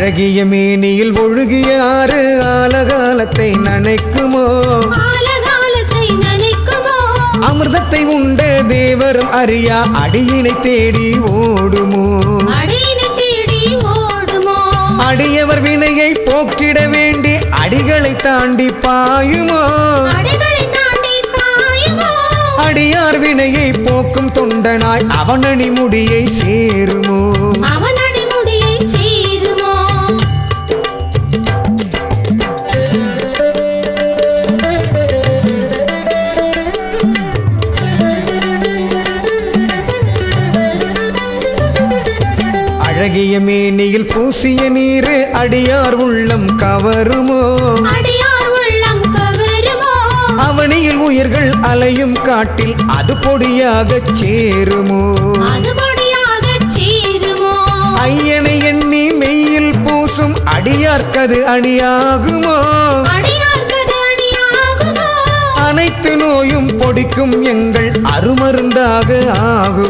அழகிய மேனியில் ஒழுகிய ஆறு ஆலகாலத்தை நனைக்குமோ? அமிர்தத்தை உண்ட தேவரும் அறியா அடியினை தேடி ஓடுமோ? அடியவர் வினையை போக்கிட வேண்டி அடிகளை தாண்டி பாயுமோ? அடியார் வினையை போக்கும் தொண்டனாய் அவனணி முடியை சேருமோ? அழகிய மேனியில் பூசிய நீரு அடியார் உள்ளம் கவருமோ? அவனியில் உயிர்கள் அலையும் காட்டில் அது பொடியாகச் சேருமோ? ஐயனை எண்ணி மெய்யில் பூசும் அடியார்க்கது அணியாகுமோ? அனைத்து நோயும் பொடிக்கும் எங்கள் அருமருந்தாக ஆகுமோ?